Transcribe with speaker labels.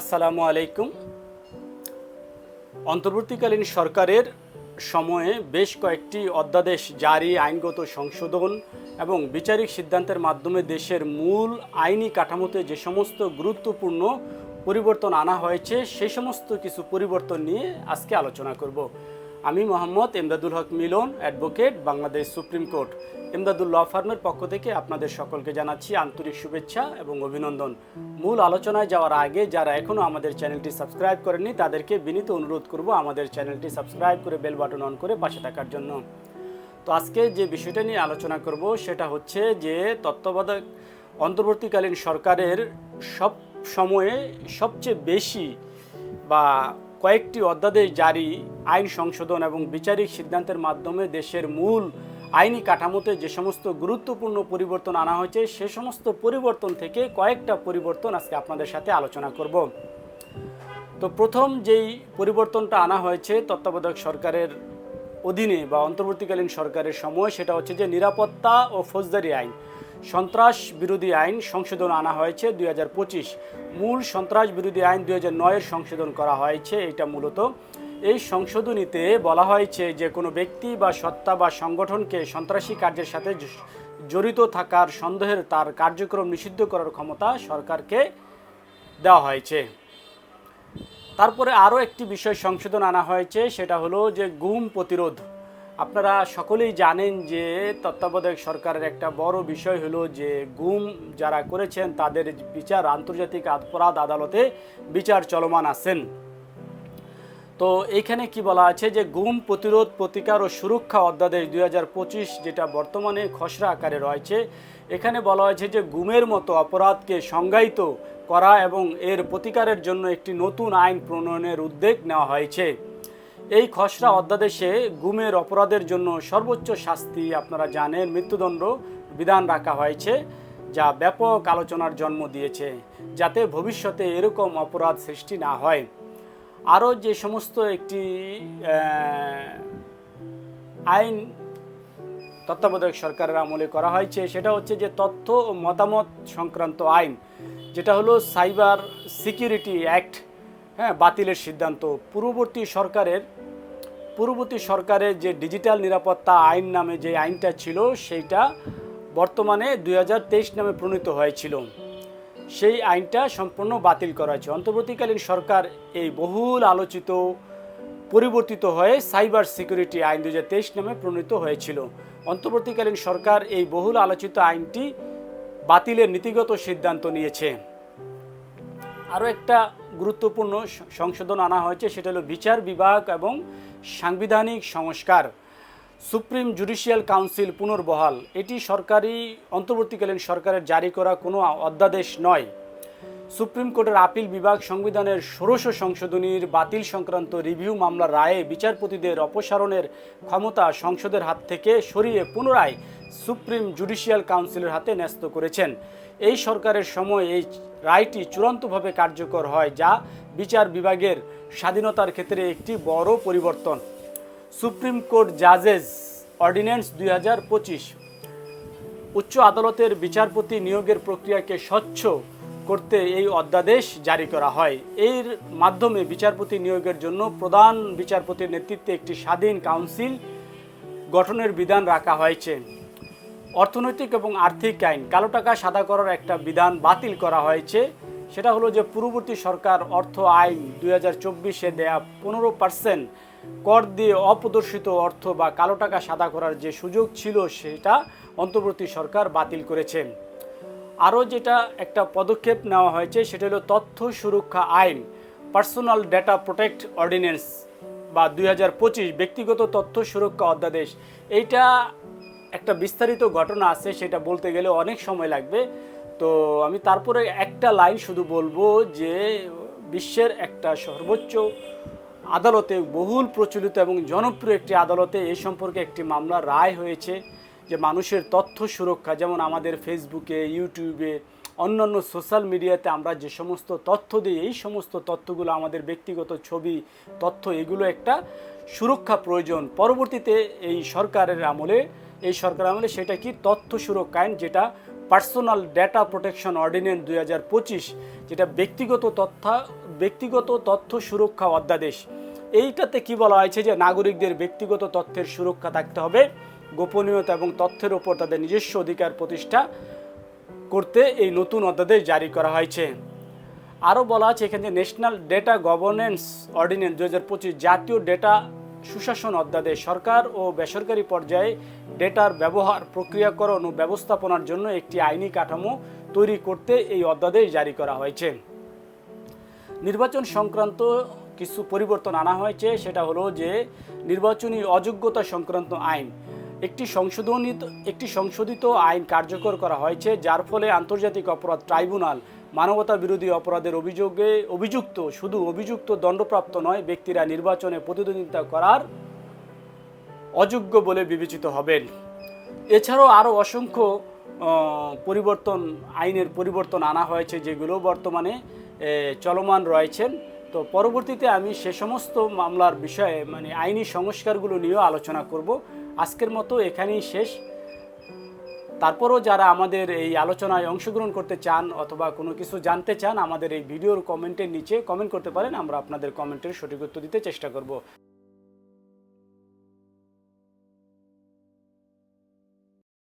Speaker 1: আসসালামু আলাইকুম। অন্তর্বর্তীকালীন সরকারের সময়ে বেশ কয়েকটি অধ্যাদেশ জারি, আইনগত সংশোধন এবং বিচারিক সিদ্ধান্তের মাধ্যমে দেশের মূল আইনি কাঠামোতে যে সমস্ত গুরুত্বপূর্ণ পরিবর্তন আনা হয়েছে সেই সমস্ত কিছু পরিবর্তন নিয়ে আজকে আলোচনা করব। আমি Mohammad Emdadul Haque Milon, advocate, Bangladesh supreme court. Emdadul law ফার্মের পক্ষ থেকে আপনাদের সকলকে জানাচ্ছি আন্তরিক শুভেচ্ছা এবং অভিনন্দন। মূল আলোচনায় যাওয়ার আগে যারা এখনও আমাদের চ্যানেলটি সাবস্ক্রাইব করেননি, তাদেরকে বিনীত অনুরোধ করব আমাদের চ্যানেলটি সাবস্ক্রাইব করে বেল বাটন অন করে পাশে থাকার জন্য। তো আজকে যে বিষয়টা নিয়ে আলোচনা করব, সেটা হচ্ছে যে তত্ত্বাবধায়ক, অন্তর্বর্তীকালীন সরকারের সব সময়ে সবচেয়ে বেশি বা কয়েকটি অধ্যাদেশ জারি, আইন সংশোধন এবং বিচারিক সিদ্ধান্তের মাধ্যমে দেশের মূল আইনি কাঠামোতে যে সমস্ত গুরুত্বপূর্ণ পরিবর্তন আনা হয়েছে, সে সমস্ত পরিবর্তন থেকে কয়েকটা পরিবর্তন আজকে আপনাদের সাথে আলোচনা করব। তো প্রথম যেই পরিবর্তনটা আনা হয়েছে তত্ত্বাবধায়ক সরকারের অধীনে বা অন্তর্বর্তীকালীন সরকারের সময়, সেটা হচ্ছে যে নিরাপত্তা ও ফৌজদারি আইন। সন্ত্রাস বিরোধী আইন সংশোধন আনা হয়েছে দুই হাজার পঁচিশ। মূল সন্ত্রাস বিরোধী আইন দুই নয়ের সংশোধন করা হয়েছে, এটা মূলত এই সংশোধনীতে বলা হয়েছে যে কোনো ব্যক্তি বা সত্তা বা সংগঠনকে সন্ত্রাসী কার্যের সাথে জড়িত থাকার সন্দেহের তার কার্যক্রম নিষিদ্ধ করার ক্ষমতা সরকারকে দেওয়া হয়েছে। তারপরে আরও একটি বিষয় সংশোধন আনা হয়েছে, সেটা হলো যে গুম প্রতিরোধ। আপনারা সকলেই জানেন যে তত্ত্বাবধায়ক সরকারের একটা বড় বিষয় হলো যে গুম যারা করেছেন, তাদের বিচার, আন্তর্জাতিক অপরাধ আদালতে বিচার চলমান আছেন। তো এইখানে কি বলা আছে যে গুম প্রতিরোধ, প্রতিকার ও সুরক্ষা অধ্যাদেশ দুই হাজার পঁচিশ যেটা বর্তমানে খসড়া আকারে রয়েছে, এখানে বলা হয়েছে যে গুমের মতো অপরাধকে সংজ্ঞায়িত করা এবং এর প্রতিকারের জন্য একটি নতুন আইন প্রণয়নের উদ্যোগ নেওয়া হয়েছে। এই খসড়া অধ্যাদেশে গুমের অপরাধের জন্য সর্বোচ্চ শাস্তি আপনারা জানেন, মৃত্যুদণ্ড বিধান রাখা হয়েছে, যা ব্যাপক আলোচনার জন্ম দিয়েছে, যাতে ভবিষ্যতে এরকম অপরাধ সৃষ্টি না হয়। আরও যে সমস্ত একটি আইন তত্ত্বাবধায়ক সরকারের আমলে করা হয়েছে, সেটা হচ্ছে যে তথ্য ও মতামত সংক্রান্ত আইন, যেটা হলো সাইবার সিকিউরিটি অ্যাক্ট। হ্যাঁ বাতিলের সিদ্ধান্ত। পূর্ববর্তী সরকারের পূর্ববর্তী সরকারের যে ডিজিটাল নিরাপত্তা আইন নামে যে আইনটা ছিল, সেইটা বর্তমানে দু হাজার তেইশ নামে প্রণীত হয়েছিল। সেই আইনটা সম্পূর্ণ বাতিল করা হয়েছে। অন্তর্বর্তীকালীন সরকার এই বহুল আলোচিত, পরিবর্তিত হয়ে সাইবার সিকিউরিটি আইন দু হাজার তেইশ নামে প্রণীত হয়েছিল। অন্তর্বর্তীকালীন সরকার এই বহুল আলোচিত আইনটি বাতিলের নীতিগত সিদ্ধান্ত নিয়েছে। আরও একটা গুরুত্বপূর্ণ সংশোধন আনা হয়েছে, সেটা হলো বিচার বিভাগ এবং সাংবিধানিক সংস্কার। সুপ্রিম জুডিশিয়াল কাউন্সিল পুনর্বহাল। এটি সরকারি, অন্তর্বর্তীকালীন সরকারের জারি করা কোনো অধ্যাদেশ নয়। সুপ্রিম কোর্টের আপিল বিভাগ সংবিধানের ষোড়শ সংশোধনীর বাতিল সংক্রান্ত রিভিউ মামলার রায়ে বিচারপতিদের অপসারণের ক্ষমতা সংসদের হাত থেকে সরিয়ে পুনরায় সুপ্রিম জুডিশিয়াল কাউন্সিলের হাতে ন্যস্ত করেছেন। এই সরকারের সময় এই রায়টি চূড়ান্তভাবে কার্যকর হয় যা বিচার বিভাগের স্বাধীনতার ক্ষেত্রে একটি বড় পরিবর্তন। সুপ্রিম কোর্ট জাজেস অর্ডিন্যান্স দুই হাজার পঁচিশ। উচ্চ আদালতের বিচারপতি নিয়োগের প্রক্রিয়াকে স্বচ্ছ করতে এই অধ্যাদেশ জারি করা হয়। এর মাধ্যমে বিচারপতি নিয়োগের জন্য প্রধান বিচারপতির নেতৃত্বে একটি স্বাধীন কাউন্সিল গঠনের বিধান রাখা হয়েছে। অর্থনৈতিক এবং আর্থিক আইন, কালো টাকা সাদা করার একটা বিধান বাতিল করা হয়েছে। সেটা হলো যে পূর্ববর্তী সরকার অর্থ আইন দুই হাজার চব্বিশে দেয়া পনেরো পার্সেন্ট কর দিয়ে অপ্রদর্শিত অর্থ বা কালো টাকা সাদা করার যে সুযোগ ছিল, সেটা অন্তর্বর্তী সরকার বাতিল করেছে। আরও যেটা একটা পদক্ষেপ নেওয়া হয়েছে সেটা হলো তথ্য সুরক্ষা আইন পার্সোনাল ডেটা প্রোটেক্ট অর্ডিন্যান্স বা দুই হাজার পঁচিশ, ব্যক্তিগত তথ্য সুরক্ষা অধ্যাদেশ। এইটা একটা বিস্তারিত ঘটনা আছে, সেটা বলতে গেলে অনেক সময় লাগবে। তো আমি তারপরে একটা লাইন শুধু বলব যে বিশ্বের একটা সর্বোচ্চ আদালতে বহুল প্রচলিত এবং জনপ্রিয় একটি আদালতে এই সম্পর্কে একটি মামলা রায় হয়েছে। যে মানুষের তথ্য সুরক্ষা, যেমন আমাদের ফেসবুকে ইউটিউবে অন্যান্য সোশ্যাল মিডিয়াতে আমরা যে সমস্ত তথ্য দিই, এই সমস্ত তথ্যগুলো আমাদের ব্যক্তিগত ছবি, তথ্য, এগুলো একটা সুরক্ষা প্রয়োজন। পরবর্তীতে এই সরকারের আমলে, এই সরকার আমলে সেটা কি? তথ্য সুরক্ষা আইন, যেটা পার্সোনাল ডেটা প্রোটেকশন অর্ডিন্যান্স দু হাজার পঁচিশ, যেটা ব্যক্তিগত তথ্য ব্যক্তিগত তথ্য সুরক্ষা অধ্যাদেশ। এইটাতে কি বলা হয়েছে যে, নাগরিকদের ব্যক্তিগত তথ্যের সুরক্ষা থাকতে হবে। গোপনীয়তা এবং তথ্যের ওপর তাদের নিজস্ব অধিকার প্রতিষ্ঠা করতে এই নতুন অধ্যাদেশ জারি করা হয়েছে। আরও বলা আছে এখানে ন্যাশনাল ডেটা গভর্নেন্স অর্ডিন্যান্স দু হাজার পঁচিশ জাতীয় ডেটা সুশাসন অধ্যাদেশ, সরকার ও বেসরকারি পর্যায়ে ডেটার ব্যবহার, প্রক্রিয়াকরণ ও ব্যবস্থাপনার জন্য একটি আইনি কাঠামো তৈরি করতে এই অধ্যাদেশ জারি করা হয়েছে। নির্বাচন সংক্রান্ত কিছু পরিবর্তন আনা হয়েছে, সেটা হলো যে নির্বাচনী অযোগ্যতা সংক্রান্ত আইন। একটি সংশোধনিত একটি সংশোধিত আইন কার্যকর করা হয়েছে, যার ফলে আন্তর্জাতিক অপরাধ ট্রাইব্যুনাল মানবতা বিরোধী অপরাধের অভিযোগে অভিযুক্ত, শুধু অভিযুক্ত দণ্ডপ্রাপ্ত নয়, ব্যক্তিরা নির্বাচনে প্রতিদ্বন্দ্বিতা করার অযোগ্য বলে বিবেচিত হবেন। এছাড়াও আরও অসংখ্য পরিবর্তন আইনের পরিবর্তন আনা হয়েছে, যেগুলো বর্তমানে চলমান রয়েছেন। তো পরবর্তীতে আমি সে সমস্ত মামলার বিষয়ে মানে আইনি সংস্কারগুলো নিয়েও আলোচনা করব। আজকের মতো এখানেই শেষ। তারপরও যারা আমাদের এই আলোচনায় অংশগ্রহণ করতে চান অথবা কোনো কিছু জানতে চান, আমাদের এই ভিডিওর কমেন্টের নিচে কমেন্ট করতে পারেন। আমরা আপনাদের কমেন্টের সঠিক উত্তর দিতে চেষ্টা করব।